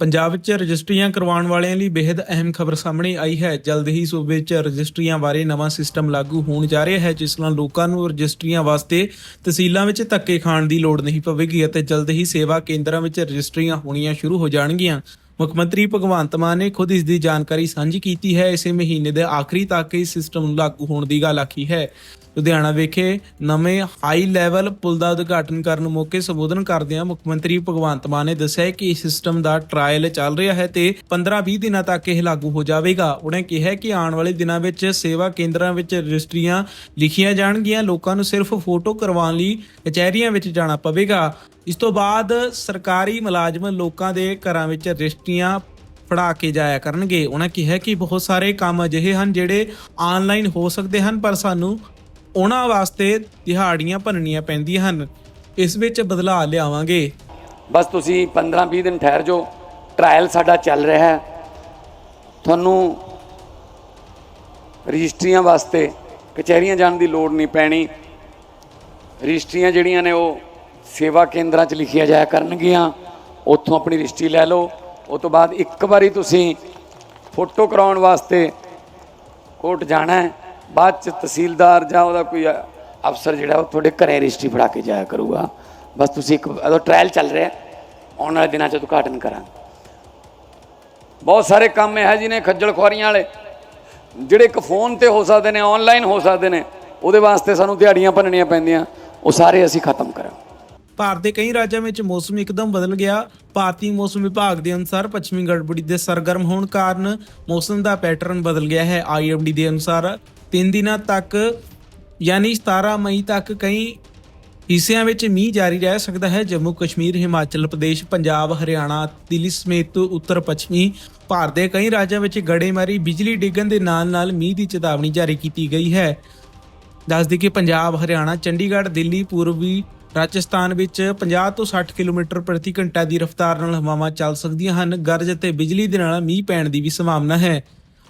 ਪੰਜਾਬ ਵਿੱਚ ਰਜਿਸਟਰੀਆਂ ਕਰਵਾਉਣ ਵਾਲਿਆਂ ਲਈ ਬੇहद ਅਹਿਮ ਖਬਰ ਸਾਹਮਣੇ ਆਈ ਹੈ। ਜਲਦ ਹੀ ਸੂਬੇ ਵਿੱਚ ਰਜਿਸਟਰੀਆਂ ਬਾਰੇ ਨਵਾਂ ਸਿਸਟਮ ਲਾਗੂ ਹੋਣ ਜਾ ਰਿਹਾ ਹੈ, ਜਿਸ ਨਾਲ ਲੋਕਾਂ ਨੂੰ ਰਜਿਸਟਰੀਆਂ ਵਾਸਤੇ ਤਹਿਸੀਲਾਂ ਵਿੱਚ ਧੱਕੇ ਖਾਣ ਦੀ ਲੋੜ ਨਹੀਂ ਪਵੇਗੀ ਅਤੇ ਜਲਦ ਹੀ ਸੇਵਾ ਕੇਂਦਰਾਂ ਵਿੱਚ ਰਜਿਸਟਰੀਆਂ ਹੋਣੀਆਂ ਸ਼ੁਰੂ ਹੋ ਜਾਣਗੀਆਂ। ਮੁੱਖ ਮੰਤਰੀ ਭਗਵੰਤ ਮਾਨ ਨੇ ਖੁਦ ਇਸ ਦੀ ਜਾਣਕਾਰੀ ਸਾਂਝੀ ਕੀਤੀ ਹੈ। ਇਸੇ ਮਹੀਨੇ ਦੇ ਆਖਰੀ ਤੱਕ ਇਸ ਸਿਸਟਮ ਨੂੰ ਲਾਗੂ ਹੋਣ ਦੀ ਗੱਲ ਆਖੀ ਹੈ। ਲੁਧਿਆਣਾ ਵਿਖੇ ਨਵੇਂ ਹਾਈ ਲੈਵਲ ਪੁਲ ਦਾ ਉਦਘਾਟਨ ਕਰਨ ਮੌਕੇ ਸੰਬੋਧਨ ਕਰਦਿਆਂ ਮੁੱਖ ਮੰਤਰੀ ਭਗਵੰਤ ਮਾਨ ਨੇ ਦੱਸਿਆ ਕਿ ਇਸ ਸਿਸਟਮ ਦਾ ਟ੍ਰਾਇਲ ਚੱਲ ਰਿਹਾ ਹੈ ਤੇ 15-20 ਦਿਨਾਂ ਤੱਕ ਇਹ ਲਾਗੂ ਹੋ ਜਾਵੇਗਾ। ਉਹਨੇ ਕਿਹਾ ਕਿ ਆਉਣ ਵਾਲੇ ਦਿਨਾਂ ਵਿੱਚ ਸੇਵਾ ਕੇਂਦਰਾਂ ਵਿੱਚ ਰਜਿਸਟਰੀਆਂ ਲਿਖੀਆਂ ਜਾਣਗੀਆਂ। ਲੋਕਾਂ ਨੂੰ ਸਿਰਫ ਫੋਟੋ ਕਰਵਾਉਣ ਲਈ ਕਚਹਿਰੀਆਂ ਵਿੱਚ ਜਾਣਾ ਪਵੇਗਾ। ਇਸ ਤੋਂ ਬਾਅਦ ਸਰਕਾਰੀ ਮੁਲਾਜ਼ਮ ਲੋਕਾਂ ਦੇ ਘਰਾਂ ਵਿੱਚ ਰਜਿਸਟਰੀਆਂ ਫੜਾ ਕੇ ਜਾਇਆ ਕਰਨਗੇ। ਉਹਨਾਂ ਕਿਹਾ ਕਿ ਬਹੁਤ ਸਾਰੇ ਕੰਮ ਅਜਿਹੇ ਹਨ ਜਿਹੜੇ ਆਨਲਾਈਨ ਹੋ ਸਕਦੇ ਹਨ, ਪਰ ਸਾਨੂੰ ਉਹਨਾਂ ਵਾਸਤੇ ਦਿਹਾੜੀਆਂ ਭੰਨਣੀਆਂ ਪੈਂਦੀਆਂ ਹਨ। ਇਸ ਵਿੱਚ ਬਦਲਾਅ ਲਿਆਵਾਂਗੇ। ਬਸ ਤੁਸੀਂ 15-20 ਦਿਨ ਠਹਿਰ ਜਾਓ। ਟ੍ਰਾਇਲ ਸਾਡਾ ਚੱਲ ਰਿਹਾ ਹੈ। ਤੁਹਾਨੂੰ ਰਜਿਸਟਰੀਆਂ ਵਾਸਤੇ ਕਚਹਿਰੀਆਂ ਜਾਣ ਦੀ ਲੋੜ ਨਹੀਂ ਪੈਣੀ। ਰਜਿਸਟਰੀਆਂ ਜਿਹੜੀਆਂ ਨੇ ਉਹ ਸੇਵਾ ਕੇਂਦਰਾਂ 'ਚ ਲਿਖੀਆਂ ਜਾਇਆ ਕਰਨਗੀਆਂ। ਉੱਥੋਂ ਆਪਣੀ ਰਜਿਸਟਰੀ ਲੈ ਲਓ। ਉਹ ਤੋਂ ਬਾਅਦ ਇੱਕ ਵਾਰੀ ਤੁਸੀਂ ਫੋਟੋ ਕਰਾਉਣ ਵਾਸਤੇ ਕੋਰਟ ਜਾਣਾ ਹੈ। ਬਾਅਦ ਚ ਤਹਿਸੀਲਦਾਰ ਜਾਂ ਉਹਦਾ ਕੋਈ ਅਫਸਰ ਜਿਹੜਾ ਉਹ ਤੁਹਾਡੇ ਘਰੇ ਰਜਿਸਟਰੀ ਫੜਾ ਕੇ ਜਾਇਆ ਕਰੂਗਾ। ਬਸ ਤੁਸੀਂ ਇੱਕ ਉਹਦਾ ਟ੍ਰਾਇਲ ਚੱਲ ਰਿਹਾ ਆਉਣ ਵਾਲੇ ਦਿਨਾਂ ਚ ਉਦਘਾਟਨ ਕਰਾਂਗੇ। ਬਹੁਤ ਸਾਰੇ ਕੰਮ ਇਹ ਨੇ ਖੱਜਲ ਖੁਆਰੀਆਂ ਵਾਲੇ, ਜਿਹੜੇ ਇੱਕ ਫੋਨ ਤੇ ਹੋ ਸਕਦੇ ਨੇ ਆਨਲਾਈਨ ਹੋ ਸਕਦੇ ਨੇ, ਉਹਦੇ ਵਾਸਤੇ ਸਾਨੂੰ ਦਿਹਾੜੀਆਂ ਭੰਨਣੀਆਂ ਪੈਂਦੀਆਂ, ਉਹ ਸਾਰੇ ਅਸੀਂ ਖਤਮ ਕਰਾਂ ਭਾਰਤ ਦੇ ਕਈ ਰਾਜਾਂ ਵਿੱਚ ਮੌਸਮ ਇੱਕਦਮ ਬਦਲ ਗਿਆ। ਭਾਰਤੀ ਮੌਸਮ ਵਿਭਾਗ ਦੇ ਅਨੁਸਾਰ ਪੱਛਮੀ ਗੜਬੜੀ ਦੇ ਸਰਗਰਮ ਹੋਣ ਕਾਰਨ ਮੌਸਮ ਦਾ ਪੈਟਰਨ ਬਦਲ ਗਿਆ ਹੈ। ਆਈਐਮਡੀ ਦੇ ਅਨੁਸਾਰ 3 ਦਿਨਾਂ ਤੱਕ, ਯਾਨੀ 17 ਮਈ ਤੱਕ ਕਈ ਹਿੱਸਿਆਂ ਵਿੱਚ ਮੀਂਹ ਜਾਰੀ ਰਹਿ ਸਕਦਾ ਹੈ। ਜੰਮੂ ਕਸ਼ਮੀਰ, ਹਿਮਾਚਲ ਪ੍ਰਦੇਸ਼, ਪੰਜਾਬ, ਹਰਿਆਣਾ, ਦਿੱਲੀ ਸਮੇਤ ਉੱਤਰ ਪੱਛਮੀ ਭਾਰਤ ਦੇ ਕਈ ਰਾਜਾਂ ਵਿੱਚ ਗੜੇਮਾਰੀ, ਬਿਜਲੀ ਡਿੱਗਣ ਦੇ ਨਾਲ-ਨਾਲ ਮੀਂਹ ਦੀ ਚੇਤਾਵਨੀ ਜਾਰੀ ਕੀਤੀ ਗਈ ਹੈ। ਦੱਸਦੀ ਕਿ ਪੰਜਾਬ, ਹਰਿਆਣਾ, ਚੰਡੀਗੜ੍ਹ, ਦਿੱਲੀ, ਪੂਰਬੀ ਰਾਜਸਥਾਨ ਵਿੱਚ 50 ਤੋਂ 60 ਕਿਲੋਮੀਟਰ ਪ੍ਰਤੀ ਘੰਟਾ ਦੀ ਰਫ਼ਤਾਰ ਨਾਲ ਹਵਾਵਾਂ ਚੱਲ ਸਕਦੀਆਂ ਹਨ। ਗਰਜ ਅਤੇ ਬਿਜਲੀ ਦੇ ਨਾਲ ਮੀਂਹ ਪੈਣ ਦੀ ਵੀ ਸੰਭਾਵਨਾ ਹੈ।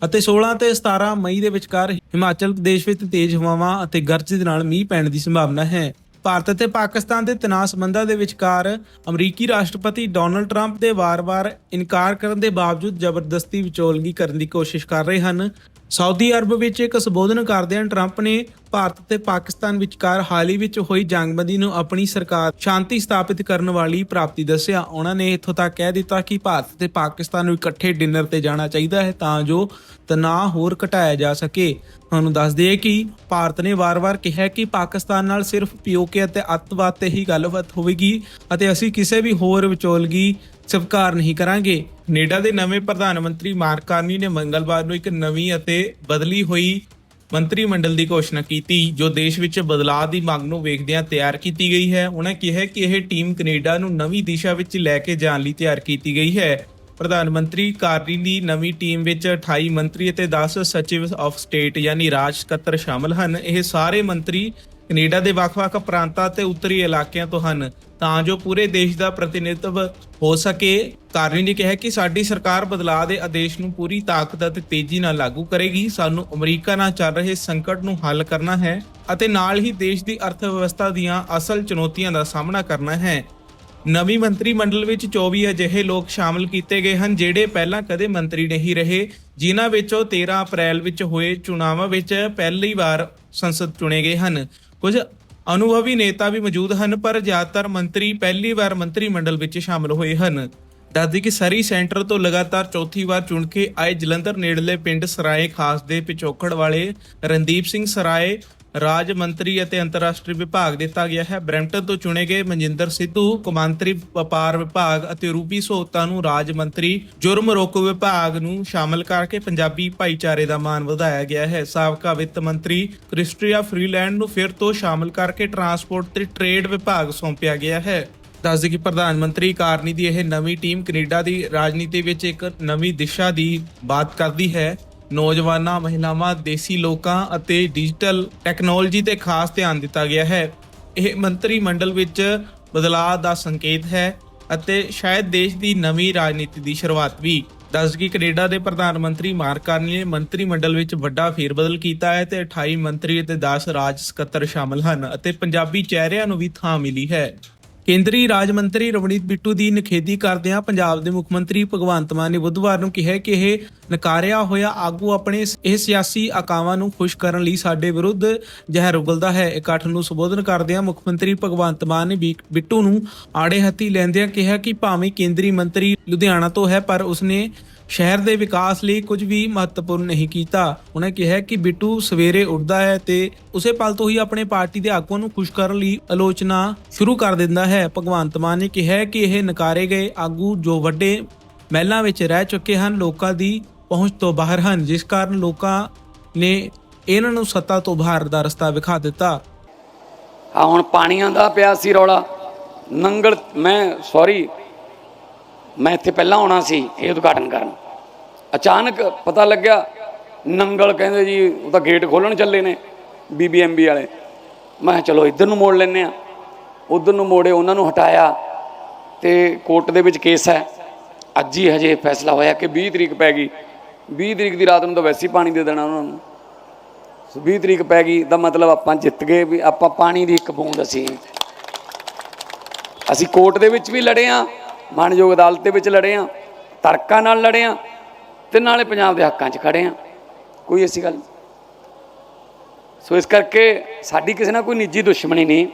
ਅਤੇ 16 ਤੇ 17 ਮਈ ਦੇ ਵਿਚਕਾਰ ਹਿਮਾਚਲ ਪ੍ਰਦੇਸ਼ ਵਿੱਚ ਤੇਜ਼ ਹਵਾਵਾਂ ਅਤੇ ਗਰਜ ਦੇ ਨਾਲ ਮੀਂਹ ਪੈਣ ਦੀ ਸੰਭਾਵਨਾ ਹੈ। ਭਾਰਤ ਅਤੇ ਪਾਕਿਸਤਾਨ ਦੇ ਤਣਾਅ ਸੰਬੰਧਾਂ ਦੇ ਵਿਚਕਾਰ ਅਮਰੀਕੀ ਰਾਸ਼ਟਰਪਤੀ ਡੋਨਲਡ ਟਰੰਪ ਦੇ ਵਾਰ-ਵਾਰ ਇਨਕਾਰ ਕਰਨ ਦੇ ਬਾਵਜੂਦ ਜ਼ਬਰਦਸਤੀ ਵਿਚੋਲਗੀ ਕਰਨ ਦੀ ਕੋਸ਼ਿਸ਼ ਕਰ ਰਹੇ ਹਨ। ਸਾਊਦੀ ਅਰਬ ਵਿੱਚ ਇੱਕ ਸੰਬੋਧਨ ਕਰਦਿਆਂ ਟਰੰਪ ਨੇ ਭਾਰਤ ਤੇ ਪਾਕਿਸਤਾਨ ਵਿਚਕਾਰ ਹਾਲ ਹੀ ਵਿੱਚ ਹੋਈ ਜੰਗਬੰਦੀ ਨੂੰ ਆਪਣੀ ਸਰਕਾਰ ਸ਼ਾਂਤੀ ਸਥਾਪਿਤ ਕਰਨ ਵਾਲੀ ਪ੍ਰਾਪਤੀ ਦੱਸਿਆ। ਉਹਨਾਂ ਨੇ ਇੱਥੋਂ ਤੱਕ ਕਹਿ ਦਿੱਤਾ ਕਿ ਭਾਰਤ ਤੇ ਪਾਕਿਸਤਾਨ ਨੂੰ ਇਕੱਠੇ ਡਿਨਰ ਤੇ ਜਾਣਾ ਚਾਹੀਦਾ ਹੈ ਤਾਂ ਜੋ ਤਣਾਅ ਹੋਰ ਘਟਾਇਆ ਜਾ ਸਕੇ। ਤੁਹਾਨੂੰ ਦੱਸ ਦਈਏ ਕਿ ਭਾਰਤ ਨੇ ਵਾਰ-ਵਾਰ ਕਿਹਾ ਕਿ ਪਾਕਿਸਤਾਨ ਨਾਲ ਸਿਰਫ ਪੀਓਕੇ ਅਤੇ ਅੱਤਵਾਦ ਤੇ ਹੀ ਗੱਲਬਾਤ ਹੋਵੇਗੀ ਅਤੇ ਅਸੀਂ ਕਿਸੇ ਵੀ ਹੋਰ ਵਿਚੋਲਗੀ ਸਵੀਕਾਰ ਨਹੀਂ ਕਰਾਂਗੇ। ਕੈਨੇਡਾ ਦੇ ਨਵੇਂ ਪ੍ਰਧਾਨ ਮੰਤਰੀ ਮਾਰਕ ਕਾਰਨੀ ਨੇ ਮੰਗਲਵਾਰ ਨੂੰ ਇੱਕ ਨਵੀਂ ਅਤੇ ਬਦਲੀ ਹੋਈ ਮੰਤਰੀ ਮੰਡਲ ਦੀ ਘੋਸ਼ਣਾ ਕੀਤੀ, ਜੋ ਦੇਸ਼ ਵਿੱਚ ਬਦਲਾਅ ਦੀ ਮੰਗ ਨੂੰ ਵੇਖਦਿਆਂ ਤਿਆਰ ਕੀਤੀ ਗਈ ਹੈ। ਉਹਨਾਂ ਕਿਹਾ ਕਿ ਇਹ ਟੀਮ ਕੈਨੇਡਾ ਨੂੰ ਨਵੀਂ ਦਿਸ਼ਾ ਵਿੱਚ ਲੈ ਕੇ ਜਾਣ ਲਈ ਤਿਆਰ ਕੀਤੀ ਗਈ ਹੈ। ਪ੍ਰਧਾਨ ਮੰਤਰੀ ਕਾਰਨੀ ਦੀ ਨਵੀਂ ਟੀਮ ਵਿੱਚ 28 ਮੰਤਰੀ ਅਤੇ 10 ਸਚਿਵ ਆਫ ਸਟੇਟ, ਯਾਨੀ ਰਾਜ ਸਕੱਤਰ ਸ਼ਾਮਲ ਹਨ। ਇਹ ਸਾਰੇ ਮੰਤਰੀ ਕੈਨੇਡਾ ਦੇ ਵੱਖ-ਵੱਖ ਪ੍ਰਾਂਤਾਂ ਤੇ ਉੱਤਰੀ ਇਲਾਕਿਆਂ ਤੋਂ ਹਨ। ਤਾਂ ਜੋ ਪੂਰੇ ਦੇਸ਼ ਦਾ ਪ੍ਰਤੀਨਿਧਤਵ ਹੋ ਸਕੇ, ਕਾਰਨੀ ਨੇ ਕਿਹਾ ਕਿ ਸਾਡੀ ਸਰਕਾਰ ਬਦਲਾਅ ਦੇ ਆਦੇਸ਼ ਨੂੰ ਪੂਰੀ ਤਾਕਤ ਅਤੇ ਤੇਜ਼ੀ ਨਾਲ ਲਾਗੂ ਕਰੇਗੀ। ਸਾਨੂੰ ਅਮਰੀਕਾ ਨਾਲ ਚੱਲ ਰਹੇ ਸੰਕਟ ਨੂੰ ਹੱਲ ਕਰਨਾ ਹੈ ਅਤੇ ਨਾਲ ਹੀ ਦੇਸ਼ ਦੀ ਅਰਥ ਵਿਵਸਥਾ ਦੀਆਂ ਅਸਲ ਚੁਣੌਤੀਆਂ ਦਾ ਸਾਹਮਣਾ ਕਰਨਾ ਹੈ। ਨਵੀਂ ਮੰਤਰੀ ਮੰਡਲ ਵਿੱਚ 24 ਅਜਿਹੇ ਲੋਕ ਸ਼ਾਮਲ ਕੀਤੇ ਗਏ ਹਨ ਜਿਹੜੇ ਪਹਿਲਾਂ ਕਦੇ ਮੰਤਰੀ ਨਹੀਂ ਰਹੇ, ਜਿਨ੍ਹਾਂ ਵਿੱਚੋਂ 13 ਅਪ੍ਰੈਲ ਵਿੱਚ ਹੋਏ ਚੁਣਾਵਾਂ ਵਿੱਚ ਪਹਿਲੀ ਵਾਰ ਸੰਸਦ ਚੁਣੇ ਗਏ ਹਨ। ਕੁਝ ਅਨੁਭਵੀ ਨੇਤਾ ਵੀ ਮੌਜੂਦ ਹਨ, ਪਰ ਜ਼ਿਆਦਾਤਰ ਮੰਤਰੀ ਪਹਿਲੀ ਵਾਰ ਮੰਤਰੀ ਮੰਡਲ ਵਿੱਚ ਸ਼ਾਮਲ ਹੋਏ ਹਨ। ਦੱਸਦੀ ਕਿ ਸਰੀ ਸੈਂਟਰ ਤੋਂ ਲਗਾਤਾਰ ਚੌਥੀ ਵਾਰ ਚੁਣ ਕੇ ਆਏ ਜਲੰਧਰ ਨੇੜਲੇ ਪਿੰਡ ਸਰਾਏ ਖਾਸ ਦੇ ਪਿਛੋਕੜ ਵਾਲੇ ਰਣਦੀਪ ਸਿੰਘ ਸਰਾਏ ਰਾਜ ਮੰਤਰੀ ਅਤੇ ਅੰਤਰਰਾਸ਼ਟਰੀ ਵਿਭਾਗ ਦਿੱਤਾ ਗਿਆ ਹੈ। ਬਰੈਂਪਟਨ ਤੋਂ ਚੁਣੇ ਗਏ ਮਨਜਿੰਦਰ ਸਿੱਧੂ, ਕੌਮਾਂਤਰੀ ਵਪਾਰ ਵਿਭਾਗ ਅਤੇ ਰੂਪੀ ਸਹੂਲਤਾਂ ਨੂੰ ਰਾਜ ਮੰਤਰੀ ਜੁਰਮ ਰੋਕੂ ਵਿਭਾਗ ਨੂੰ ਸ਼ਾਮਲ ਕਰਕੇ ਪੰਜਾਬੀ ਭਾਈਚਾਰੇ ਦਾ ਮਾਣ ਵਧਾਇਆ ਗਿਆ ਹੈ। ਸਾਬਕਾ ਵਿੱਤ ਮੰਤਰੀ ਕ੍ਰਿਸਟਰੀਆ ਫਰੀਲੈਂਡ ਨੂੰ ਫਿਰ ਤੋਂ ਸ਼ਾਮਲ ਕਰਕੇ ਟਰਾਂਸਪੋਰਟ ਤੇ ਟ੍ਰੇਡ ਵਿਭਾਗ ਸੌਂਪਿਆ ਗਿਆ ਹੈ। ਦੱਸਦੇ ਕਿ ਪ੍ਰਧਾਨ ਮੰਤਰੀ ਕਾਰਨੀ ਦੀ ਇਹ ਨਵੀਂ ਟੀਮ ਕੈਨੇਡਾ ਦੀ ਰਾਜਨੀਤੀ ਵਿੱਚ ਇੱਕ ਨਵੀਂ ਦਿਸ਼ਾ ਦੀ ਬਾਤ ਕਰਦੀ ਹੈ। ਨੌਜਵਾਨਾਂ, ਮਹਿਲਾਵਾਂ, ਦੇਸੀ ਲੋਕਾਂ ਅਤੇ ਡਿਜੀਟਲ ਟੈਕਨੋਲੋਜੀ ਤੇ ਖਾਸ ਧਿਆਨ ਦਿੱਤਾ ਗਿਆ ਹੈ। ਇਹ ਮੰਤਰੀ ਮੰਡਲ ਵਿੱਚ ਬਦਲਾਅ ਦਾ ਸੰਕੇਤ ਹੈ ਅਤੇ ਸ਼ਾਇਦ ਦੇਸ਼ ਦੀ ਨਵੀਂ ਰਾਜਨੀਤੀ ਦੀ ਸ਼ੁਰੂਆਤ ਵੀ। ਦੱਸ ਕਿ ਕੈਨੇਡਾ ਦੇ ਪ੍ਰਧਾਨ ਮੰਤਰੀ ਮਾਰਕ ਨੇ ਮੰਤਰੀ ਮੰਡਲ ਵਿੱਚ ਵੱਡਾ ਫੇਰਬਦਲ ਕੀਤਾ ਹੈ ਤੇ 28 ਮੰਤਰੀ ਅਤੇ 10 ਰਾਜ ਸਕੱਤਰ ਸ਼ਾਮਲ ਹਨ ਅਤੇ ਪੰਜਾਬੀ ਚਿਹਰਿਆਂ ਨੂੰ ਵੀ ਥਾਂ ਮਿਲੀ ਹੈ। ਕੇਂਦਰੀ ਰਾਜ ਮੰਤਰੀ ਰਵਨੀਤ ਬਿੱਟੂ ਦੀ ਨਿਖੇਧੀ ਕਰਦਿਆਂ ਪੰਜਾਬ ਦੇ ਮੁੱਖ ਮੰਤਰੀ ਭਗਵੰਤ ਮਾਨ ਨੇ ਬੁੱਧਵਾਰ ਨੂੰ ਕਿਹਾ ਕਿ ਇਹ ਨਕਾਰਿਆ ਹੋਇਆ ਆਗੂ ਆਪਣੇ ਇਹ ਸਿਆਸੀ ਆਕਾਵਾਂ ਨੂੰ ਖੁਸ਼ ਕਰਨ ਲਈ ਸਾਡੇ ਵਿਰੁੱਧ ਜ਼ਹਿਰ ਉਗਲਦਾ ਹੈ। ਇਕੱਠ ਨੂੰ ਸੰਬੋਧਨ ਕਰਦਿਆਂ ਮੁੱਖ ਮੰਤਰੀ ਭਗਵੰਤ ਮਾਨ ਨੇ ਬਿੱਟੂ ਨੂੰ ਆੜੇ ਹੱਥੀ ਲੈਂਦਿਆਂ ਕਿਹਾ ਕਿ ਭਾਵੇਂ ਕੇਂਦਰੀ ਮੰਤਰੀ ਲੁਧਿਆਣਾ ਤੋਂ ਹੈ, ਪਰ ਉਸਨੇ ਸ਼ਹਿਰ ਦੇ ਵਿਕਾਸ ਲਈ ਕੁਝ ਵੀ ਮਹੱਤਵਪੂਰਨ ਨਹੀਂ ਕੀਤਾ। ਉਹਨੇ ਕਿਹਾ ਕਿ ਬਿੱਟੂ ਸਵੇਰੇ ਉੱਠਦਾ ਹੈ ਤੇ ਉਸੇ ਪਲ ਤੋਂ ਹੀ ਆਪਣੇ ਪਾਰਟੀ ਦੇ ਆਗੂਆਂ ਨੂੰ ਖੁਸ਼ ਕਰਨ ਲਈ ਆਲੋਚਨਾ ਸ਼ੁਰੂ ਕਰ ਦਿੰਦਾ ਹੈ। ਭਗਵੰਤ ਮਾਨ ਨੇ ਕਿਹਾ ਕਿ ਇਹ ਨਕਾਰੇ ਗਏ ਆਗੂ ਜੋ ਵੱਡੇ ਮਹਿਲਾਂ ਵਿੱਚ ਰਹਿ ਚੁੱਕੇ ਹਨ, ਲੋਕਾਂ ਦੀ ਪਹੁੰਚ ਤੋਂ ਬਾਹਰ ਹਨ, ਜਿਸ ਕਾਰਨ ਲੋਕਾਂ ਨੇ ਇਹਨਾਂ ਨੂੰ ਸੱਤਾ ਤੋਂ ਬਾਹਰ ਦਾ ਰਸਤਾ ਵਿਖਾ ਦਿੱਤਾ। ਆ ਹੁਣ ਪਾਣੀਆਂ ਦਾ ਪਿਆ ਸੀ ਰੌਲਾ। ਨੰਗਲ, ਮੈਂ ਸੌਰੀ ਮੈਂ ਇੱਥੇ ਪਹਿਲਾਂ ਆਉਣਾ ਸੀ ਇਹ ਉਦਘਾਟਨ ਕਰਨ। ਅਚਾਨਕ ਪਤਾ ਲੱਗਿਆ, ਨੰਗਲ ਕਹਿੰਦੇ ਜੀ, ਉਹ ਤਾਂ ਗੇਟ ਖੋਲਣ ਚੱਲੇ ਨੇ ਬੀਬੀਐਮਬੀ ਵਾਲੇ। ਮੈਂ ਕਿਹਾ, ਚਲੋ ਇੱਧਰ ਨੂੰ ਮੋੜ ਲੈਨੇ ਆ ਉਧਰ ਨੂੰ ਮੋੜੇ, ਉਹਨਾਂ ਨੂੰ ਹਟਾਇਆ ਤੇ ਕੋਰਟ ਦੇ ਵਿੱਚ ਕੇਸ ਹੈ। ਅੱਜ ਹੀ ਹਜੇ ਫੈਸਲਾ ਹੋਇਆ ਕਿ 20 ਤਰੀਕ ਪੈ ਗਈ। 20 ਤਰੀਕ ਦੀ ਰਾਤ ਨੂੰ ਤਾਂ ਵੈਸੇ ਹੀ ਪਾਣੀ ਦੇ ਦੇਣਾ ਉਹਨਾਂ ਨੂੰ। ਸੋ 20 ਤਰੀਕ ਪੈ ਗਈ ਦਾ ਮਤਲਬ ਆਪਾਂ ਜਿੱਤ ਗਏ ਵੀ ਆਪਾਂ ਪਾਣੀ ਦੀ ਇੱਕ ਬੂੰਦ ਅਸੀਂ। ਅਸੀਂ ਕੋਰਟ ਦੇ ਵਿੱਚ ਵੀ ਲੜੇ ਆ ਮਾਨਯੋਗ ਅਦਾਲਤ ਦੇ ਵਿੱਚ ਲੜੇ ਆ, ਤਰਕਾਂ ਨਾਲ ਲੜੇ ਆ ਤੇ ਨਾਲੇ ਪੰਜਾਬ ਦੇ ਹੱਕਾਂ 'ਚ ਖੜੇ ਆ। ਕੋਈ ਐਸੀ ਗੱਲ ਨਹੀਂ। ਸੋ ਇਸ ਕਰਕੇ ਸਾਡੀ ਕਿਸੇ ਨਾਲ ਕੋਈ ਨਿੱਜੀ ਦੁਸ਼ਮਣੀ ਨਹੀਂ।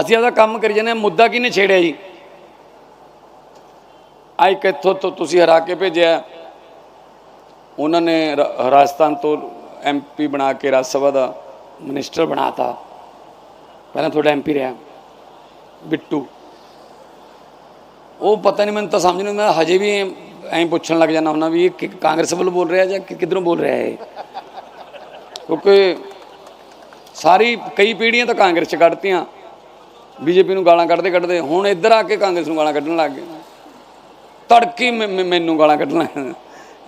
ਅਸੀਂ ਆਪਦਾ ਕੰਮ ਕਰੀ ਜਾਂਦੇ ਹਾਂ ਮੁੱਦਾ ਕਿਹਨੇ ਛੇੜਿਆ ਜੀ? ਆਈ ਕਿੱਥੋਂ ਤੋਂ ਤੁਸੀਂ ਹਰਾ ਕੇ ਭੇਜਿਆ। ਉਹਨਾਂ ਨੇ ਰਾਜਸਥਾਨ ਤੋਂ ਐਮਪੀ ਬਣਾ ਕੇ ਰਾਜ ਸਭਾ ਦਾ ਮਿਨਿਸਟਰ ਬਣਾਤਾ। ਪਹਿਲਾਂ ਤੁਹਾਡਾ ਐਮਪੀ ਰਿਹਾ। ਬਿੱਟੂ। ਉਹ ਪਤਾ ਨਹੀਂ, ਮੈਨੂੰ ਤਾਂ ਸਮਝ ਨਹੀਂ ਮੈਂ ਹਜੇ ਵੀ ਐਂ ਪੁੱਛਣ ਲੱਗ ਜਾਂਦਾ ਹੁੰਦਾ ਵੀ ਇਹ ਕਿ- ਕਾਂਗਰਸ ਵੱਲੋਂ ਬੋਲ ਰਿਹਾ ਜਾਂ ਕਿ ਕਿੱਧਰੋਂ ਬੋਲ ਰਿਹਾ ਹੈ ਕਿਉਂਕਿ ਸਾਰੀ, ਕਈ ਪੀੜ੍ਹੀਆਂ ਤਾਂ ਕਾਂਗਰਸ ਚ ਕੱਢਤੀਆਂ, ਬੀਜੇਪੀ ਨੂੰ ਗਾਲਾਂ ਕੱਢਦੇ ਕੱਢਦੇ, ਹੁਣ ਇੱਧਰ ਆ ਕੇ ਕਾਂਗਰਸ ਨੂੰ ਗਾਲਾਂ ਕੱਢਣ ਲੱਗ ਗਏ। ਤੜਕੀ ਮੈਨੂੰ ਗਾਲਾਂ ਕੱਢਣ ਲੱਗ ਗਏ।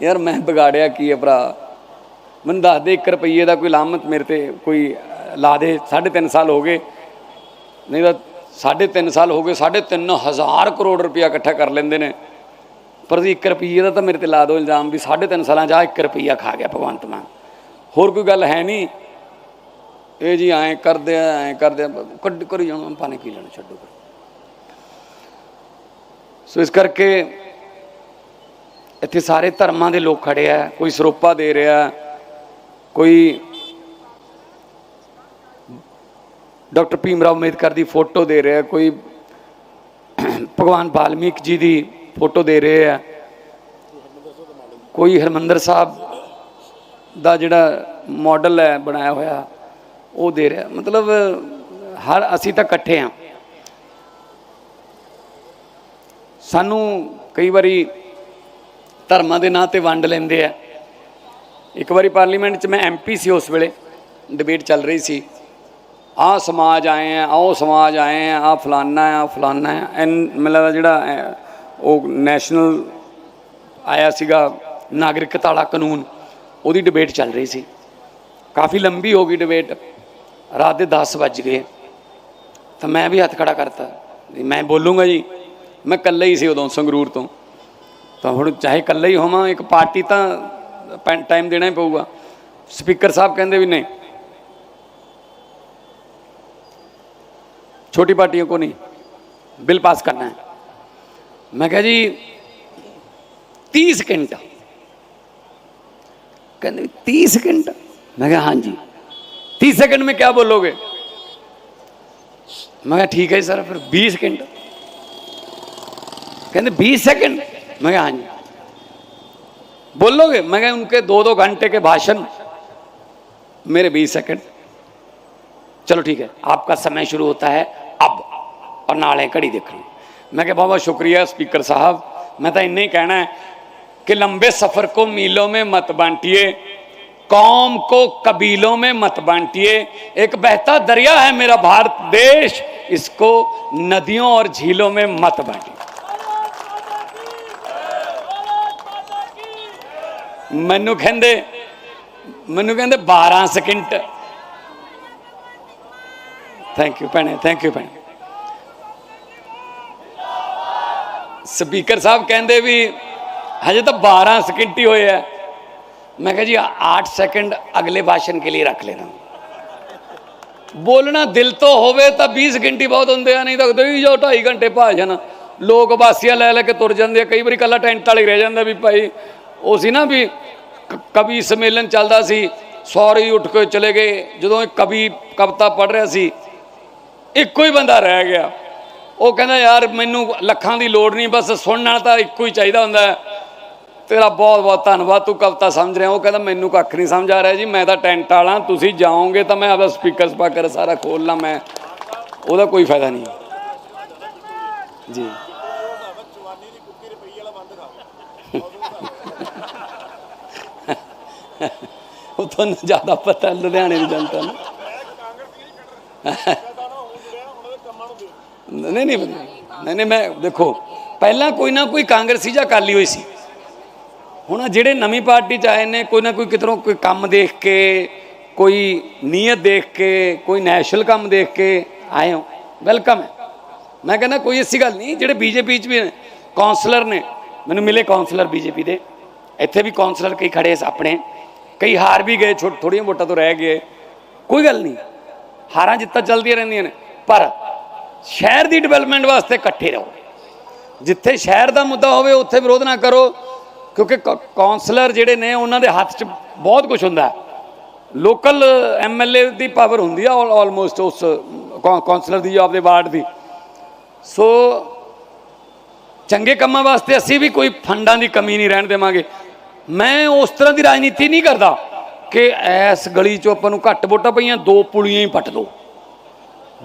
ਯਾਰ ਮੈਂ ਵਿਗਾੜਿਆ ਕੀ ਹੈ ਭਰਾ? ਮੈਨੂੰ ਦੱਸ ਦੇ 1 ਰੁਪਈਏ ਦਾ ਕੋਈ ਲਾਮਤ ਮੇਰੇ ਤੇ ਕੋਈ, ਲਾ ਦੇ 3.5 ਸਾਲ ਹੋ ਗਏ। ਨਹੀਂ ਤਾਂ 3.5 ਸਾਲ ਹੋ ਗਏ 3.5 ਹਜ਼ਾਰ ਕਰੋੜ ਰੁਪਇਆ ਇਕੱਠਾ ਕਰ ਲੈਂਦੇ ਨੇ। ਪਰ ਜੀ 1 ਰੁਪਈਏ ਦਾ ਤਾਂ ਮੇਰੇ ਤੇ ਲਾ ਦਿਓ ਇਲਜ਼ਾਮ ਵੀ 3.5 ਸਾਲਾਂ 'ਚ ਆ 1 ਰੁਪਈਆ ਖਾ ਗਿਆ ਭਗਵੰਤ ਮਾਨ। ਹੋਰ ਕੋਈ ਗੱਲ ਹੈ ਨਹੀਂ। ਇਹ ਜੀ ਐਂ ਕਰਦੇ ਆ, ਐਂ ਕਰਦੇ ਆ, ਕੱਢ ਕਰੀ ਜਾਣਾ ਆਪਾਂ ਨੇ ਕੀ ਲੈਣਾ, ਛੱਡੋ ਸੋ ਇਸ ਕਰਕੇ ਇੱਥੇ ਸਾਰੇ ਧਰਮਾਂ ਦੇ ਲੋਕ ਖੜੇ ਆ, ਕੋਈ ਸਰੋਪਾ ਦੇ ਰਿਹਾ, ਕੋਈ ਡਾਕਟਰ ਭੀਮ ਰਾਓ ਅੰਬੇਦਕਰ ਦੀ ਫੋਟੋ ਦੇ ਰਿਹਾ ਕੋਈ ਭਗਵਾਨ ਵਾਲਮੀਕ ਜੀ ਦੀ ਫੋਟੋ ਦੇ ਰਹੇ ਆ। ਕੋਈ ਹਰਮੰਦਰ ਸਾਹਿਬ ਦਾ ਜਿਹੜਾ ਮਾਡਲ ਹੈ, ਬਣਾਇਆ ਹੋਇਆ, ਉਹ ਦੇ ਰਿਹਾ। ਮਤਲਬ, ਹਰ ਅਸੀਂ ਤਾਂ ਇਕੱਠੇ ਆ ਸਾਨੂੰ ਕਈ ਵਾਰੀ ਧਰਮਾਂ ਦੇ ਨਾਂ ਤੇ ਵੰਡ ਲੈਂਦੇ ਆ। ਇੱਕ ਵਾਰੀ ਪਾਰਲੀਮੈਂਟ 'ਚ ਮੈਂ ਐਮਪੀ ਸੀ ਉਸ ਵੇਲੇ ਡਿਬੇਟ ਚੱਲ ਰਹੀ ਸੀ। ਆਹ ਸਮਾਜ ਆਏ ਆ ਆਹ ਸਮਾਜ ਆਏ ਆ, ਆਹ ਫਲਾਨਾ ਆ ਫਲਾਨਾ ਆ। ਐਨ ਮਤਲਬ ਜਿਹੜਾ ਉਹ ਨੈਸ਼ਨਲ ਆਇਆ ਸੀਗਾ ਨਾਗਰਿਕਤਾ ਵਾਲਾ ਕਾਨੂੰਨ, ਉਹਦੀ ਡਿਬੇਟ ਚੱਲ ਰਹੀ ਸੀ। ਕਾਫੀ ਲੰਬੀ ਹੋ ਗਈ ਡਿਬੇਟ ਰਾਤ ਦੇ 10 ਵੱਜ ਗਏ। ਤਾਂ ਮੈਂ ਵੀ ਹੱਥ ਖੜਾ ਕਰਤਾ। ਮੈਂ ਬੋਲੂੰਗਾ ਜੀ। ਮੈਂ ਇਕੱਲਾ ਹੀ ਸੀ ਉਦੋਂ ਸੰਗਰੂਰ ਤੋਂ। ਤਾਂ ਹੁਣ ਚਾਹੇ ਇਕੱਲਾ ਹੀ ਹੋਵਾਂ, ਇੱਕ ਪਾਰਟੀ ਤਾਂ ਟਾਈਮ ਦੇਣਾ ਹੀ ਪਊਗਾ। ਸਪੀਕਰ ਸਾਹਿਬ ਕਹਿੰਦੇ ਵੀ ਨਹੀਂ। छोटी पार्टियों को नहीं, बिल पास करना है। मैं कह जी, तीस सेकंड कहते तीस सेकंड मैं कहा हाँ जी। तीस सेकंड में क्या बोलोगे? मैं कहा, ठीक है सर, फिर बीस सेकंड कहते बीस सेकंड? मैं कहा हाँ जी। बोलोगे? मैं कहा, उनके दो दो घंटे के भाषण। मेरे बीस सेकंड। चलो ठीक है, आपका समय शुरू होता है। अब और नाले घड़ी देखनी मैं क्या बहुत बहुत शुक्रिया स्पीकर साहब मैं तो इन्ना ही कहना है कि लंबे सफर को मीलों में मत बांटिए कौम को कबीलों में मत बांटिए एक बहता दरिया है मेरा भारत देश इसको नदियों और झीलों में मत बांटिए ਮੈਨੂੰ ਕਹਿੰਦੇ ਮੈਨੂੰ ਕਹਿੰਦੇ 12 ਸਕਿੰਟ ਥੈਂਕ ਯੂ ਭੈਣੇ ਥੈਂਕ ਯੂ ਭੈਣੇ ਸਪੀਕਰ ਸਾਹਿਬ ਕਹਿੰਦੇ ਵੀ ਹਜੇ ਤਾਂ 12 ਸਕਿੰਟ ਹੀ ਹੋਏ ਆ। ਮੈਂ ਕਿਹਾ ਜੀ 8 ਸੈਕਿੰਡ ਅਗਲੇ ਭਾਸ਼ਣ ਕੇ ਲਈ ਰੱਖ ਲੈਣਾ। ਬੋਲਣਾ ਦਿਲ ਤੋਂ ਹੋਵੇ ਤਾਂ 20 ਸਕਿੰਟ ਹੀ ਬਹੁਤ ਹੁੰਦੇ ਆ, ਨਹੀਂ ਤਾਂ ਦੋ ਜੋ 2.5 ਘੰਟੇ ਭਾਸ਼ਣ ਲੋਕ ਵਾਸੀਆਂ ਲੈ ਲੈ ਕੇ ਤੁਰ ਜਾਂਦੇ ਆ, ਕਈ ਵਾਰੀ ਕੱਲਾ ਟੈਂਟ ਵਾਲੇ ਰਹਿ ਜਾਂਦਾ ਵੀ ਭਾਈ, ਉਹ ਸੀ ਨਾ ਵੀ ਕਵੀ ਸੰਮੇਲਨ ਚੱਲਦਾ ਸੀ, ਸੌਰੀ ਉੱਠ ਕੇ ਚਲੇ ਗਏ। ਜਦੋਂ ਇਹ ਕਵੀ ਕਵਤਾ ਪੜ ਰਿਹਾ ਸੀ, ਇੱਕੋ ਹੀ ਬੰਦਾ ਰਹਿ ਗਿਆ। ਉਹ ਕਹਿੰਦਾ, ਯਾਰ, ਮੈਨੂੰ ਲੱਖਾਂ ਦੀ ਲੋੜ ਨਹੀਂ, ਬਸ ਸੁਣਨਾ ਤਾਂ ਇੱਕੋ ਹੀ ਚਾਹੀਦਾ ਹੁੰਦਾ ਤੇਰਾ ਬਹੁਤ ਬਹੁਤ ਧੰਨਵਾਦ, ਤੂੰ ਕਵਿਤਾ ਸਮਝ ਰਿਹਾ। ਉਹ ਕਹਿੰਦਾ, ਮੈਨੂੰ ਕੱਖ ਨਹੀਂ ਸਮਝ ਆ ਰਿਹਾ ਜੀ, ਮੈਂ ਤਾਂ ਟੈਂਟ ਵਾਲਾ ਤੁਸੀਂ ਜਾਓਗੇ ਤਾਂ ਮੈਂ ਆਪਦਾ ਸਪੀਕਰ ਸਪਾਕਰ ਸਾਰਾ ਖੋਲ ਲਾਂ ਮੈਂ। ਉਹਦਾ ਕੋਈ ਫਾਇਦਾ ਨਹੀਂ ਜੀ। ਉਹ ਤੁਹਾਨੂੰ ਜ਼ਿਆਦਾ ਪਤਾ, ਲੁਧਿਆਣੇ ਦੀ ਜਨਤਾ ਨੂੰ। ਨਹੀਂ ਨਹੀਂ ਨਹੀਂ ਨਹੀਂ, ਮੈਂ ਦੇਖੋ, ਪਹਿਲਾਂ ਕੋਈ ਨਾ ਕੋਈ ਕਾਂਗਰਸੀ ਜਾਂ ਅਕਾਲੀ ਹੋਈ ਸੀ। ਹੁਣ ਜਿਹੜੇ ਨਵੀਂ ਪਾਰਟੀ ਚ ਆਏ ਨੇ, ਕੋਈ ਨਾ ਕੋਈ ਕਿਧਰੋਂ ਕੋਈ ਕੰਮ ਦੇਖ ਕੇ, ਕੋਈ ਨੀਅਤ ਦੇਖ ਕੇ, ਕੋਈ ਨੈਸ਼ਨਲ ਕੰਮ ਦੇਖ ਕੇ ਆਏ ਹੋ। ਵੈਲਕਮ ਹੈ। ਮੈਂ ਕਹਿੰਦਾ ਕੋਈ ਐਸੀ ਗੱਲ ਨਹੀਂ, ਜਿਹੜੇ ਬੀਜੇਪੀ ਚ ਵੀ ਨੇ ਕਾਉਂਸਲਰ ਨੇ, ਮੈਨੂੰ ਮਿਲੇ ਕਾਉਂਸਲਰ ਬੀਜੇਪੀ ਦੇ। ਇੱਥੇ ਵੀ ਕਾਉਂਸਲਰ ਕਈ ਖੜੇ ਆਪਣੇ। ਕਈ ਹਾਰ ਵੀ ਗਏ ਛੋਟ ਥੋੜੀਆਂ ਵੋਟਾਂ ਤੋਂ ਰਹਿ ਗਏ। ਕੋਈ ਗੱਲ ਨਹੀਂ। ਹਾਰਾਂ ਜਿੱਤਾਂ ਚੱਲਦੀਆਂ ਰਹਿੰਦੀਆਂ ਨੇ। ਪਰ ਸ਼ਹਿਰ ਦੀ ਡਿਵੈਲਪਮੈਂਟ ਵਾਸਤੇ ਇਕੱਠੇ ਰਹੋ। ਜਿੱਥੇ ਸ਼ਹਿਰ ਦਾ ਮੁੱਦਾ ਹੋਵੇ, ਉੱਥੇ ਵਿਰੋਧ ਨਾ ਕਰੋ, ਕਿਉਂਕਿ ਕ- ਕਾਉਂਸਲਰ ਜਿਹੜੇ ਨੇ, ਉਹਨਾਂ ਦੇ ਹੱਥ 'ਚ ਬਹੁਤ ਕੁਝ ਹੁੰਦਾ। ਹੈ ਲੋਕਲ ਐਮਐਲਏ ਦੀ ਪਾਵਰ ਹੁੰਦੀ ਆ ਆਲਮੋਸਟ ਉਸ, ਕੌ- ਕਾਉਂਸਲਰ ਦੀ, ਆਪਦੇ ਵਾਰਡ ਦੀ। ਸੋ ਚੰਗੇ ਕੰਮਾਂ ਵਾਸਤੇ ਅਸੀਂ ਵੀ ਕੋਈ ਫੰਡਾਂ ਦੀ ਕਮੀ ਨਹੀਂ ਰਹਿਣ ਦੇਵਾਂਗੇ। ਮੈਂ ਉਸ ਤਰ੍ਹਾਂ ਦੀ ਰਾਜਨੀਤੀ ਨਹੀਂ ਕਰਦਾ ਕਿ ਐਸ ਗਲੀ 'ਚੋਂ ਆਪਾਂ ਨੂੰ ਘੱਟ ਵੋਟਾਂ ਪਈਆਂ, ਦੋ ਪੁਲੀਆਂ ਹੀ ਪੱਟ ਦਿਓ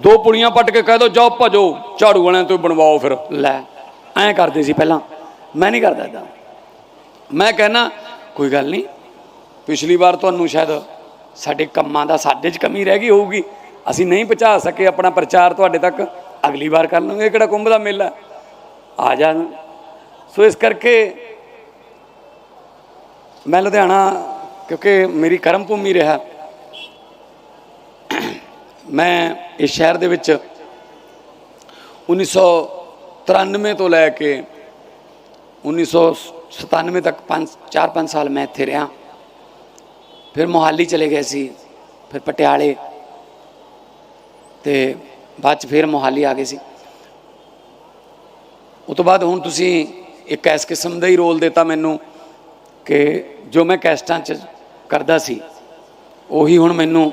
ਦੋ ਪੁੜੀਆਂ ਪੱਟ ਕੇ ਕਹਿ ਦੋ, ਜਾਓ ਭਜੋ, ਝਾੜੂ ਵਾਲਿਆਂ ਤੋਂ ਬਣਵਾਓ ਫਿਰ। ਲੈ, ਐਂ ਕਰਦੇ ਸੀ ਪਹਿਲਾਂ। ਮੈਂ ਨਹੀਂ ਕਰਦਾ ਇਦਾਂ ਮੈਂ ਕਹਿਣਾ ਕੋਈ ਗੱਲ ਨਹੀਂ, ਪਿਛਲੀ ਵਾਰ ਤੁਹਾਨੂੰ ਸ਼ਾਇਦ ਸਾਡੇ ਕੰਮਾਂ ਦਾ ਸਾਡੇ 'ਚ ਕਮੀ ਰਹਿ ਗਈ ਹੋਊਗੀ। ਅਸੀਂ ਨਹੀਂ ਪਹੁੰਚਾ ਸਕੇ ਆਪਣਾ ਪ੍ਰਚਾਰ ਤੁਹਾਡੇ ਤੱਕ। ਅਗਲੀ ਵਾਰ ਕਰ ਲਵਾਂਗੇ, ਇਹ ਕਿਹੜਾ ਕੁੰਭ ਦਾ ਮੇਲਾ? ਆ ਜਾਣ ਸੋ ਇਸ ਕਰਕੇ ਮੈਂ ਲੁਧਿਆਣਾ, ਕਿਉਂਕਿ ਮੇਰੀ ਕਰਮ ਭੂਮੀ ਰਿਹਾ। ਮੈਂ ਇਸ ਸ਼ਹਿਰ ਦੇ ਵਿੱਚ 1993 ਤੋਂ ਲੈ ਕੇ 1997 ਤੱਕ 5 4-5 ਸਾਲ ਮੈਂ ਇੱਥੇ ਰਿਹਾ। ਫਿਰ ਮੋਹਾਲੀ ਚਲੇ ਗਏ ਸੀ, ਫਿਰ ਪਟਿਆਲੇ। ਤੇ ਬਾਅਦ ਚ ਫਿਰ ਮੋਹਾਲੀ ਆ ਗਏ ਸੀ। ਉਹ ਤੋਂ ਬਾਅਦ ਹੁਣ ਤੁਸੀਂ ਇੱਕ ਇਸ ਕਿਸਮ ਦਾ ਹੀ ਰੋਲ ਦਿੱਤਾ ਮੈਨੂੰ ਕਿ ਜੋ ਮੈਂ ਕੈਸਟਾਂ 'ਚ ਕਰਦਾ ਸੀ, ਉਹੀ ਹੁਣ ਮੈਨੂੰ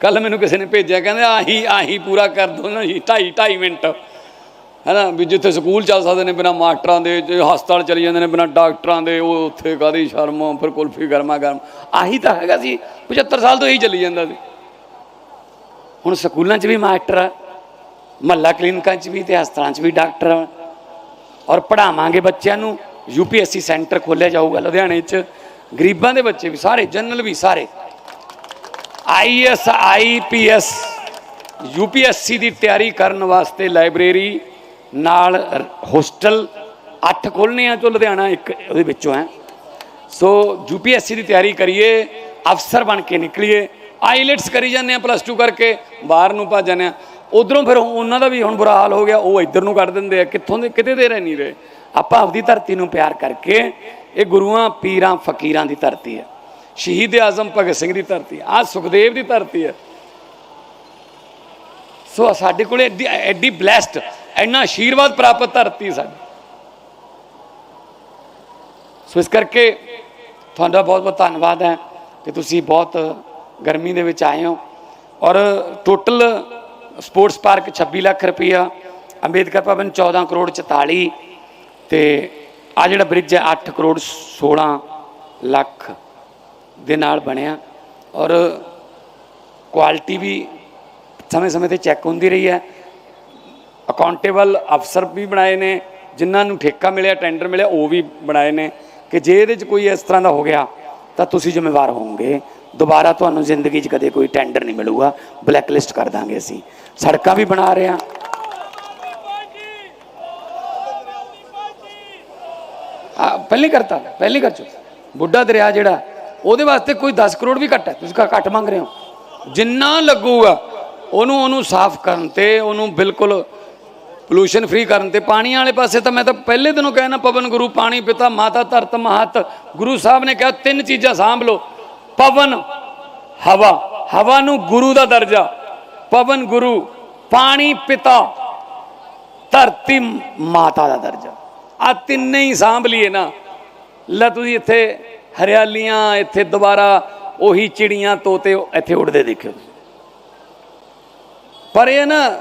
ਕੱਲ ਮੈਨੂੰ ਕਿਸੇ ਨੇ ਭੇਜਿਆ, ਕਹਿੰਦੇ ਆਹੀ ਆਹੀ ਪੂਰਾ ਕਰ ਦੋ ਨਾ ਜੀ 2.5 2.5 ਮਿੰਟ। ਹੈਨਾ ਵੀ ਜਿੱਥੇ ਸਕੂਲ ਚੱਲ ਸਕਦੇ ਨੇ, ਬਿਨਾ ਮਾਸਟਰਾਂ ਦੇ ਹਸਪਤਾਲ ਚਲੇ ਜਾਂਦੇ ਨੇ, ਬਿਨਾ ਡਾਕਟਰਾਂ ਦੇ, ਉਹ ਉੱਥੇ ਕਾਦੀ ਸ਼ਰਮ ਫਿਰ ਕੁਲਫੀ ਗਰਮਾ ਗਰਮ। ਆਹੀ ਤਾਂ ਹੈਗਾ ਸੀ 75 ਸਾਲ ਤੋਂ ਇਹੀ ਚੱਲੀ ਜਾਂਦਾ ਸੀ। ਹੁਣ ਸਕੂਲਾਂ 'ਚ ਵੀ ਮਾਸਟਰ ਆ, ਮਹੱਲਾ ਕਲੀਨਿਕਾਂ 'ਚ ਵੀ ਤੇ ਹਸਪਤਾਲਾਂ 'ਚ ਵੀ ਡਾਕਟਰ ਆ। ਔਰ ਪੜਾਵਾਂਗੇ ਬੱਚਿਆਂ ਨੂੰ, ਯੂਪੀਐਸਸੀ ਸੈਂਟਰ ਖੋਲ੍ਹਿਆ ਜਾਊਗਾ ਲੁਧਿਆਣੇ 'ਚ। ਗਰੀਬਾਂ ਦੇ ਬੱਚੇ ਵੀ, ਸਾਰੇ, ਜਨਰਲ ਵੀ ਸਾਰੇ। ਆਈਐਸ ਆਈਪੀਐਸ ਯੂਪੀਐਸਸੀ ਦੀ ਤਿਆਰੀ ਕਰਨ ਵਾਸਤੇ ਲਾਇਬ੍ਰੇਰੀ ਨਾਲ ਹੋਸਟਲ 8 ਖੋਲ੍ਹਣੇ ਆ ਚੋ ਲੁਧਿਆਣਾ ਇੱਕ ਉਹਦੇ ਵਿੱਚੋਂ ਹੈ। ਸੋ ਯੂਪੀਐਸਸੀ ਦੀ ਤਿਆਰੀ ਕਰੀਏ, ਅਫਸਰ ਬਣ ਕੇ ਨਿਕਲੀਏ, ਆਈਲੈਟਸ ਕਰੀ ਜਾਂਦੇ ਆ ਪਲੱਸ 2 ਕਰਕੇ, ਬਾਹਰ ਨੂੰ ਭੱਜ ਜਾਂਦੇ ਆ। ਉਧਰੋਂ ਫਿਰ ਉਹਨਾਂ ਦਾ ਵੀ ਹੁਣ ਬੁਰਾ ਹਾਲ ਹੋ ਗਿਆ, ਉਹ ਇੱਧਰ ਨੂੰ ਕੱਢ ਦਿੰਦੇ ਆ। ਕਿੱਥੋਂ ਦੇ, ਕਿਤੇ ਦੇ ਰਹਿ ਨਹੀਂ ਰਹੇ। ਆਪਾਂ ਆਪਦੀ ਧਰਤੀ ਨੂੰ ਪਿਆਰ ਕਰਕੇ, ਇਹ ਗੁਰੂਆਂ, ਪੀਰਾਂ, ਫਕੀਰਾਂ ਦੀ ਧਰਤੀ ਹੈ। ਸ਼ਹੀਦ ਆਜ਼ਮ ਭਗਤ ਸਿੰਘ ਦੀ ਧਰਤੀ ਆ ਸੁਖਦੇਵ ਦੀ ਧਰਤੀ ਹੈ। ਸੋ ਸਾਡੇ ਕੋਲ ਐਡੀ ਐਡੀ ਬਲੈਸਡ ਇੰਨਾ ਆਸ਼ੀਰਵਾਦ ਪ੍ਰਾਪਤ ਧਰਤੀ ਸਾਡੀ। ਸੋ ਇਸ ਕਰਕੇ ਤੁਹਾਡਾ ਬਹੁਤ ਬਹੁਤ ਧੰਨਵਾਦ ਹੈ ਕਿ ਤੁਸੀਂ ਬਹੁਤ ਗਰਮੀ ਦੇ ਵਿੱਚ ਆਏ ਹੋ। ਔਰ ਟੋਟਲ ਸਪੋਰਟਸ ਪਾਰਕ 26 ਲੱਖ ਰੁਪਈਆ, ਅੰਬੇਦਕਰ ਭਵਨ 14 ਕਰੋੜ 44 ਤੇ ਆ ਜਿਹੜਾ ਬ੍ਰਿਜ ਹੈ 8 ਕਰੋੜ 16 ਲੱਖ। ਦੇ ਨਾਲ ਬਣਿਆ ਔਰ ਕੁਆਲਿਟੀ ਵੀ ਸਮੇਂ ਸਮੇਂ ਤੇ ਚੈੱਕ ਹੁੰਦੀ ਰਹੀ ਹੈ। ਅਕਾਊਂਟੇਬਲ ਅਫਸਰ ਵੀ ਬਣਾਏ ਨੇ, ਜਿਨ੍ਹਾਂ ਨੂੰ ਠੇਕਾ ਮਿਲਿਆ ਟੈਂਡਰ ਮਿਲਿਆ, ਉਹ ਵੀ ਬਣਾਏ ਨੇ ਕਿ ਜੇ ਇਹਦੇ 'ਚ ਕੋਈ ਇਸ ਤਰ੍ਹਾਂ ਦਾ ਹੋ ਗਿਆ, ਤਾਂ ਤੁਸੀਂ ਜ਼ਿੰਮੇਵਾਰ ਹੋਵੋਗੇ। ਦੁਬਾਰਾ ਤੁਹਾਨੂੰ ਜ਼ਿੰਦਗੀ 'ਚ ਕਦੇ ਕੋਈ ਟੈਂਡਰ ਨਹੀਂ ਮਿਲੂਗਾ। ਬਲੈਕ ਲਿਸਟ ਕਰ ਦਾਂਗੇ ਅਸੀਂ। ਸੜਕਾਂ ਵੀ ਬਣਾ ਰਹੇ ਹਾਂ। ਹਾਂ, ਪਹਿਲੇ ਕਰਤਾ, ਪਹਿਲੇ ਕਰ ਚੁੱਕਾ। ਬੁੱਢਾ ਦਰਿਆ ਜਿਹੜਾ ਉਹਦੇ ਵਾਸਤੇ ਕੋਈ 10 ਕਰੋੜ ਵੀ ਘੱਟ ਹੈ। ਤੁਸੀਂ ਘੱਟ ਮੰਗ ਰਹੇ ਹੋ। ਜਿੰਨਾ ਲੱਗੂਗਾ, ਉਹਨੂੰ ਉਹਨੂੰ ਸਾਫ਼ ਕਰਨ ਤੇ, ਉਹਨੂੰ ਬਿਲਕੁਲ ਪੋਲੂਸ਼ਨ ਫ੍ਰੀ ਕਰਨ ਤੇ। ਪਾਣੀ ਵਾਲੇ ਪਾਸੇ ਤਾਂ ਮੈਂ ਤਾਂ ਪਹਿਲੇ ਦਿਨੋਂ ਕਹਿਣਾ ਪਵਨ ਗੁਰੂ, ਪਾਣੀ ਪਿਤਾ, ਮਾਤਾ ਧਰਤ, ਮਹਤ। ਗੁਰੂ ਸਾਹਿਬ ਨੇ ਕਿਹਾ, ਤਿੰਨ ਚੀਜ਼ਾਂ ਸਾਂਭ ਲਓ। ਪਵਨ, ਹਵਾ। ਹਵਾ ਨੂੰ ਗੁਰੂ ਦਾ ਦਰਜਾ। ਪਵਨ ਗੁਰੂ, ਪਾਣੀ ਪਿਤਾ, ਧਰਤੀ, ਮਾਤਾ ਦਾ ਦਰਜਾ। ਆ ਤਿੰਨੇ ਹੀ ਸਾਂਭ ਲਈਏ ਨਾ। ਲੈ ਤੁਸੀਂ ਇੱਥੇ ਹਰਿਆਲੀਆਂ ਇੱਥੇ ਦੁਬਾਰਾ ਉਹੀ ਚਿੜੀਆਂ ਤੋਤੇ ਇੱਥੇ ਉੱਡਦੇ ਦੇਖਿਓ। ਪਰ ਇਹ ਨਾ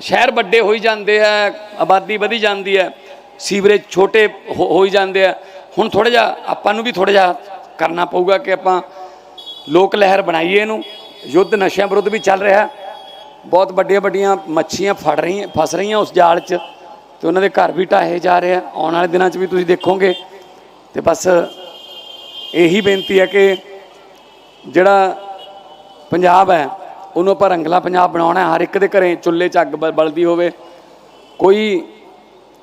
ਸ਼ਹਿਰ ਵੱਡੇ ਹੋਈ ਜਾਂਦੇ ਆ, ਆਬਾਦੀ ਵਧੀ ਜਾਂਦੀ ਹੈ ਸੀਵਰੇਜ ਛੋਟੇ ਹੋ- ਹੋਈ ਜਾਂਦੇ ਆ। ਹੁਣ ਥੋੜਾ ਜਿਹਾ ਆਪਾਂ ਨੂੰ ਵੀ ਥੋੜਾ ਜਿਹਾ ਕਰਨਾ ਪਊਗਾ ਕਿ ਆਪਾਂ ਲੋਕ ਲਹਿਰ ਬਣਾਈਏ ਇਹਨੂੰ। ਯੁੱਧ ਨਸ਼ਿਆਂ ਵਿਰੁੱਧ ਵੀ ਚੱਲ ਰਿਹਾ। ਬਹੁਤ ਵੱਡੀਆਂ ਵੱਡੀਆਂ ਮੱਛੀਆਂ ਫੜ ਰਹੀਆਂ, ਫਸ ਰਹੀਆਂ ਉਸ ਜਾਲ 'ਚ ਤੇ ਉਹਨਾਂ ਦੇ ਘਰ ਵੀ ਢਾਹੇ ਜਾ ਰਹੇ ਆ। ਆਉਣ ਵਾਲੇ ਦਿਨਾਂ 'ਚ ਵੀ ਤੁਸੀਂ ਦੇਖੋਗੇ। ਤੇ ਬਸ ਇਹੀ ਬੇਨਤੀ ਹੈ ਕਿ ਜਿਹੜਾ ਪੰਜਾਬ ਹੈ, ਉਹਨੂੰ ਆਪਾਂ ਰੰਗਲਾ ਪੰਜਾਬ ਬਣਾਉਣਾ ਹਰ ਇੱਕ ਦੇ ਘਰੇ ਚੁੱਲ੍ਹੇ 'ਚ ਅੱਗ ਬ- ਬਲਦੀ ਹੋਵੇ। ਕੋਈ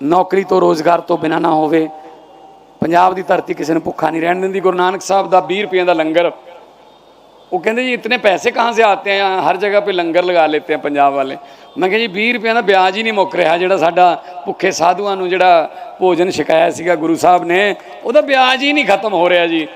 ਨੌਕਰੀ ਤੋਂ ਰੋਜ਼ਗਾਰ ਤੋਂ ਬਿਨਾ ਨਾ ਹੋਵੇ। ਪੰਜਾਬ ਦੀ ਧਰਤੀ ਕਿਸੇ ਨੂੰ ਭੁੱਖਾ ਨਹੀਂ ਰਹਿਣ ਦਿੰਦੀ। ਗੁਰੂ ਨਾਨਕ ਸਾਹਿਬ ਦਾ 20 ਰੁਪਏ ਦਾ ਲੰਗਰ वो कहते जी इतने पैसे कहाँ से आते हैं यहाँ हर जगह पे लंगर लगा लेते हैं ਪੰਜਾਬ ਵਾਲੇ ਮੈਂ ਕਿਹਾ ਜੀ 20 ਰੁਪਏ ਦਾ ਵਿਆਜ ਹੀ ਨਹੀਂ ਮੁੱਕ ਰਿਹਾ ਜਿਹੜਾ ਸਾਡਾ ਭੁੱਖੇ ਸਾਧੂਆਂ ਨੂੰ ਜਿਹੜਾ ਭੋਜਨ ਛਕਾਇਆ ਸੀਗਾ ਗੁਰੂ ਸਾਹਿਬ ਨੇ ਉਹਦਾ ਵਿਆਜ ਹੀ ਨਹੀਂ ਖਤਮ ਹੋ ਰਿਹਾ ਜੀ